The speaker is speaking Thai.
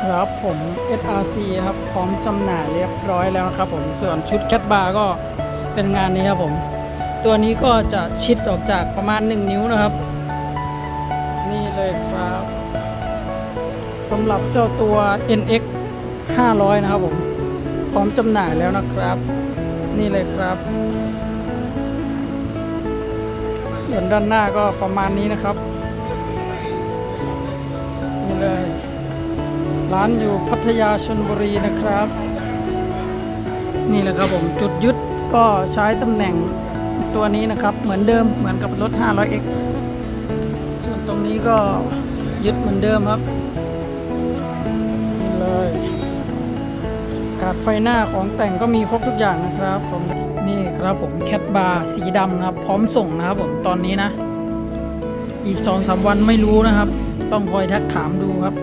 ครับผม SRC ครับพร้อมจำหน่ายเรียบร้อยแล้วนะครับผมส่วนชุดแคทบาร์ก็เป็นงานนี้ครับผม ตัวนี้ก็จะชิดออกจากประมาณ 1 นิ้วนะครับ นี่เลยครับสำหรับเจ้าตัว NX 500 นะครับผม พร้อมจำหน่ายแล้วนะครับ นี่เลยครับ ส่วนด้านหน้าก็ประมาณนี้นะครับ ร้านอยู่พัทยาชนบุรีนะครับ นี่แหละครับผมจุดยึดก็ใช้ตำแหน่งตัวนี้นะครับ เหมือนเดิมเหมือนกับรถ 500x ส่วนตรงนี้ก็ยึดเหมือนเดิมครับนี่เลยกาดไฟหน้าของแต่งก็มีครบทุกอย่างนะครับผมนี่ครับผมแคทบาร์สีดำนะครับ พร้อมส่งนะครับผมตอนนี้นะ อีกสองสามวันไม่รู้นะครับ ต้องคอยทักถามดูครับ